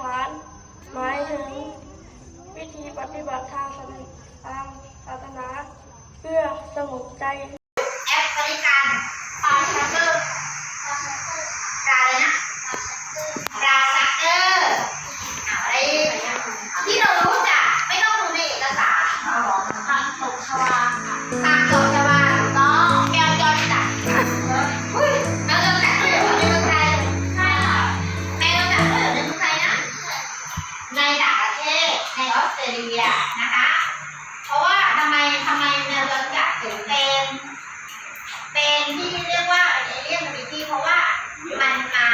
ฐาน หมายถึงวิธีปฏิบัติทางศาสนา เพื่อสงบใจ อสเตรเลียนะคะ เพราะว่าทำไมทำไมเนรักะถึงเป็น เป็นที่เรียกว่าเอเลี่ยนบิที่เพราะว่ามันมา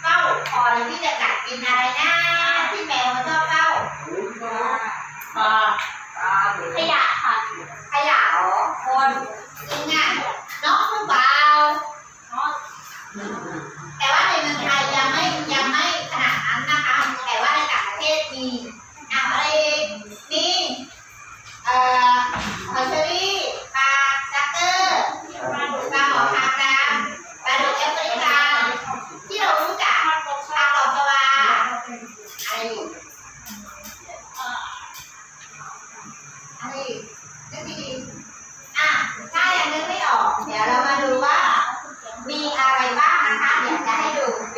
เฝ้าคอยที่จะกัดกินอะไรนะที่แมวชอบเฝ้าปลาปลาขยะค่ะขยะอ๋อคน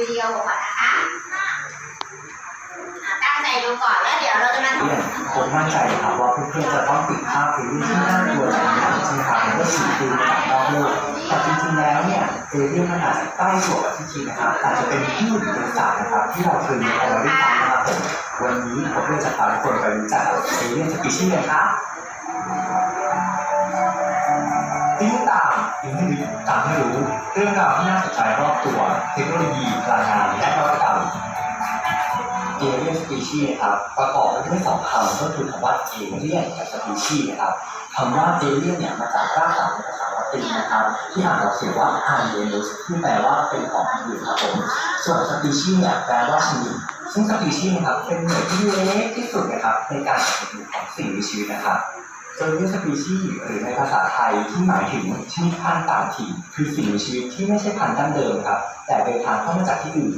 วิดีโอก่อนนะคะตั้งใจดูก่อนแล้วเดี๋ยวเราจะมาทเนี่ยผมมั่นใจครับว่าเพื่อนๆจะต้องติดภาพซีรีส์ที่น่ากลัวหลายอย่างใช่ไหมครับแล้วก็ฉีดฟิล์มจากนอกโลกแต่จริงๆแล้วเนี่ยเอเลี่ยนมันอาจจะใกล้ตัวกับที่จริงนะครับอาจจะเป็นพืชหรือสัตว์นะครับที่เราเคยมีเอาไว้ด้ฟังนะครับผมวันนี้ผมเลยจะพาทุกคนไปรู้จักเอเลี่ยนสปีชีส์กันครับ ต่างติ้งให้ตามให้รู้เรื่องราวที่น่าสนใจรอบตัว เทคโนโลยีพลังงานและนวัตกรรมเอเลียนสปีชีส์นะครับประกอบไปด้วยสองคำก็คือคำว่าเอเลียนกับสปีชีส์นะครับคำว่าเอเลียนเนี่ยมาจากรากศัพท์ในภาษาละตินนะครับ ที่อ่านออกเสียงว่าอาเ n นุสที่แปลว่าเป็นของอื่นครับผมส่วนสปีชีส์เนี่ยแปลว่าชนิดซึ่งสปีชีส์นะครับเป็นหน่วยที่เล็กที่สุดนะครับในการจัดเป็นของสิ่งมีชีวิตนะครับ โดยเรียกสปีชีส์หรือในภาษาไทยที่หมายถึงชนิดพันธุ์ต่างถิ่นคือสิ่งมีชีวิตที่ไม่ใช่พันธุ์ดั้งเดิมครับ แต่เดินทางเข้ามาจากที่อื่น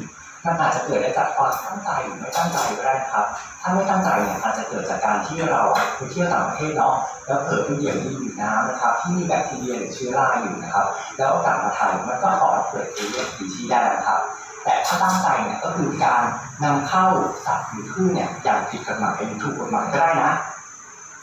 มันอาจจะเกิดได้จากความตั้งใจหรือไม่ตั้งใจก็ได้ครับ ถ้าไม่ตั้งใจเนี่ยอาจจะเกิดจากการที่เราไปเที่ยวต่างประเทศเนาะแล้วเผลอไปเหยียบดินอยู่น้ำนะครับ ที่มีแบคทีเรียหรือเชื้อราอยู่นะครับ แล้วกลับมาไทยมันก็ก่อให้เกิดเอเลียสปีชีส์ได้นะครับ แต่ถ้าตั้งใจเนี่ยก็คือการนำเข้าสัตว์หรือพืชเนี่ยอย่างผิดกฎหมายหรือถูกกฎหมายก็ได้นะ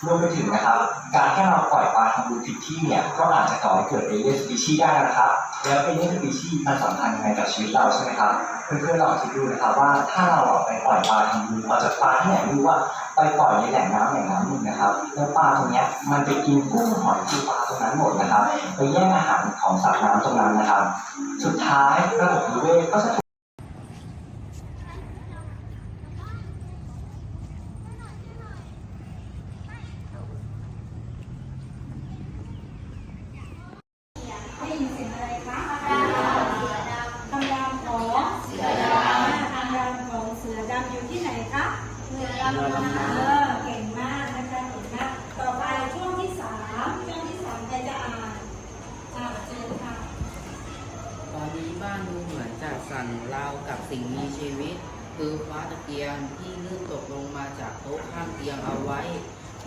รวมไปถึงนะครับ การแค่เราปล่อยปลาทำบุญผิดที่เนี่ย ก็อาจจะก่อให้เกิดเอเลียนสปีชีได้นะครับ แล้วเอเลียนสปีชีมันสำคัญยังไงกับชีวิตเราใช่ไหมครับ เพื่อนๆลองคิดดูนะครับว่าถ้าเราอะไปปล่อยปลาทำบุญเอาจากปลาที่ไหนรู้ว่าไปปล่อยในแหล่งน้ำแหล่งน้ำหนึ่งนะครับ แล้วปลาตรงเนี้ยมันไปกินกุ้งหอยปูปลาตรงนั้นหมดนะครับ ไปแย่งอาหารของสัตว์น้ำตรงนั้นนะครับ สุดท้ายระบบนิเวศก็จะถูก ได้ยินเสียงอะไรคะคำรามของเสือดำคำรามของเสือดำอยู่ที่ไหนคะ เสือดำเออเก่งมากนะคะเก่งมากต่อไปช่วงที่สามช่วงที่สามใครจะอ่านอ่าเชิญค่ะ ตอนนี้บ้านดูเหมือนจะสั่นราวกับสิ่งมีชีวิต คือฟ้าตะเกียงที่ลื่นตกลงมาจากโต๊ะข้างเตียงเอาไว้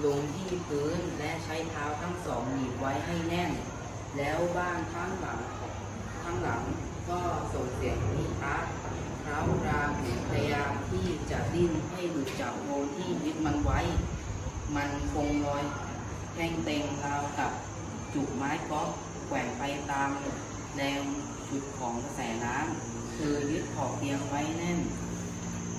ลงที่พื้นและใช้เท้าทั้งสองหนีบไว้ให้แน่น แล้วบ้านข้งหลังข้งหลังก็ส่งเสียงนิทัศ คร้าวรามเหมือนพยายามที่จะดิ้นให้หลุดจากโงที่ยึดมันไว้ มันคงลอยแห้งเต็งราวกับจุกไม้ก๊อกแกว่งไปตามแรงจุดของกระแสน้ำคือยึดขอบเตียงไว้แน่น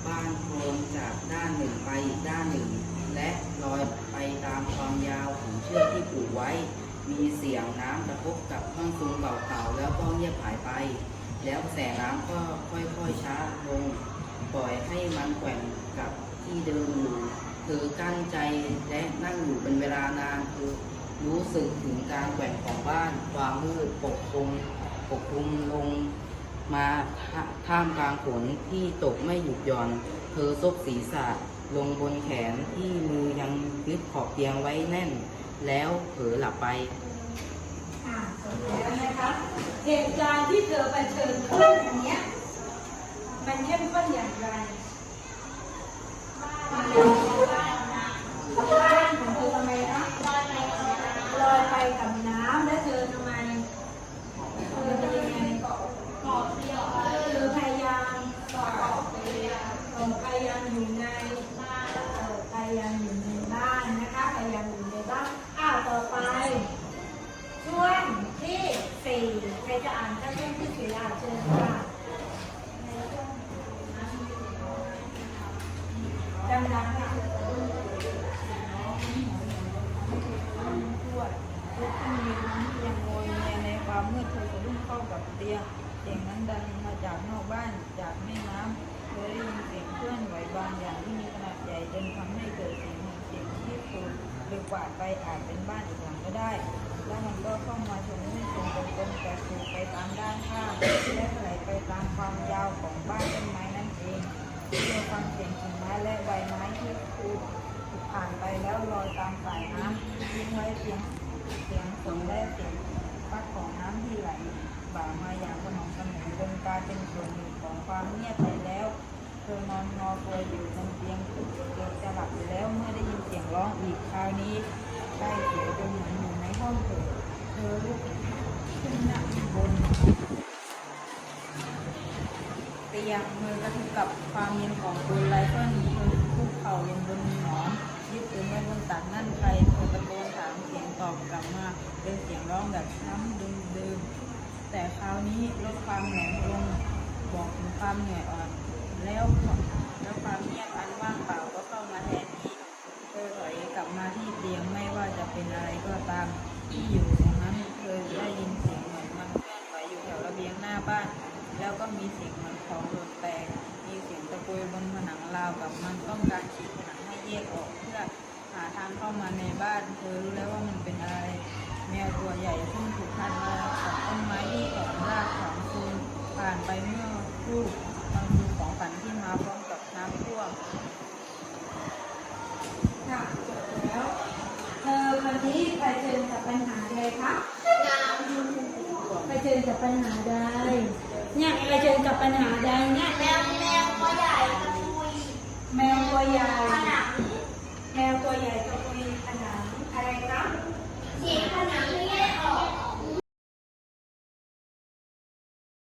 บ้านโครงจากด้านหนึ่งไปอีกด้านหนึ่ง และลอยไปตามความยาวของเชือกที่ผูกไว้ มีเสียงน้ำกระทบกับท่อนซุงเก่าๆแล้วก็เงียบหายไป แล้วแสงน้ำก็ค่อยๆช้าลง ปล่อยให้มันแกว่งกับที่เดิมอยู่คือกั้นใจและนั่งอยู่เป็นเวลานานคือรู้สึกถึงการแกว่งของบ้าน ความมืดปกคลุมปกคลุมลงมาท่าท่ามกลางฝนที่ตกไม่หยุดหย่อน เธอซบศีรษะลงบนแขนที่มือยังยึดขอบเตียงไว้แน่น แล้วเผลอหลับไป เหตุการณ์ที่เธอเผชิญขึ้นอย่างเนี้ย มันเข้มข้นอย่างไร เงยในความมืดเธอสะดุ้งเข้ากับเตียงเสียงนั้นดังมาจากนอกบ้านจากแม่น้ำเธอได้ยินเสียงเคลื่อนไหวบางอย่างที่มีขนาดใหญ่จนทำให้เกิดเสียงเหมือนเสียงที่สูดหรือกวาดไปอาจเป็นบ้านอีกหลังก็ได้ แล้วมันก็เข้ามาชนให้ตรงตรงๆแต่สูดไปตามด้านข้างและไหลไปตามความยาวของบ้านต้นไม้นั่นเองเพื่อฟังเสียงกิ่งไม้และใบไม้ที่คูดผ่านไปแล้วลอยตามสายน้ำทิ้งไว้เพียงเสียงฝนและเสียง บ่ามาอย่างสม่ำเสมอจนกลายเป็นส่วนหนึ่งของความเงียบไปแล้วเธอนอนงอตัวอยู่บนเตียงเกือบจะหลับอยู่แล้วเมื่อได้ยินเสียงร้องอีกคราวนี้ใกล้เสียจนเหมือนอยู่ในห้องเถิดเธอลุกขึ้นนั่งบนเตียงมือกระทบกับความเย็นของปืนไรเฟิลเธอคุกเข่าลงบนหมอนยึดปืนไว้บนตักนั่นใครเธอตะโกนถามเสียงตอบกลับมา เป็นเสียงร้องแบบช้ำดึมๆ แต่คราวนี้ลดความแหนงลง บอกถึงความเหนื่อยอ่อน แล้วแล้วความเงียบอันว่างเปล่าก็เข้ามาแทนที่เธอถอยกลับมาที่เตียงไม่ว่าจะเป็นอะไรก็ตามที่อยู่ เจนกับปัญหาใดเนี่ยเอเจนกับปัญหาใดเนี่ยแมวแมวตัวใหญ่ตะปุยแมวตัวใหญ่ขนังแมวตัวใหญ่ตะปุยขนังอะไรครับเสียงผนังไม่ได้ออก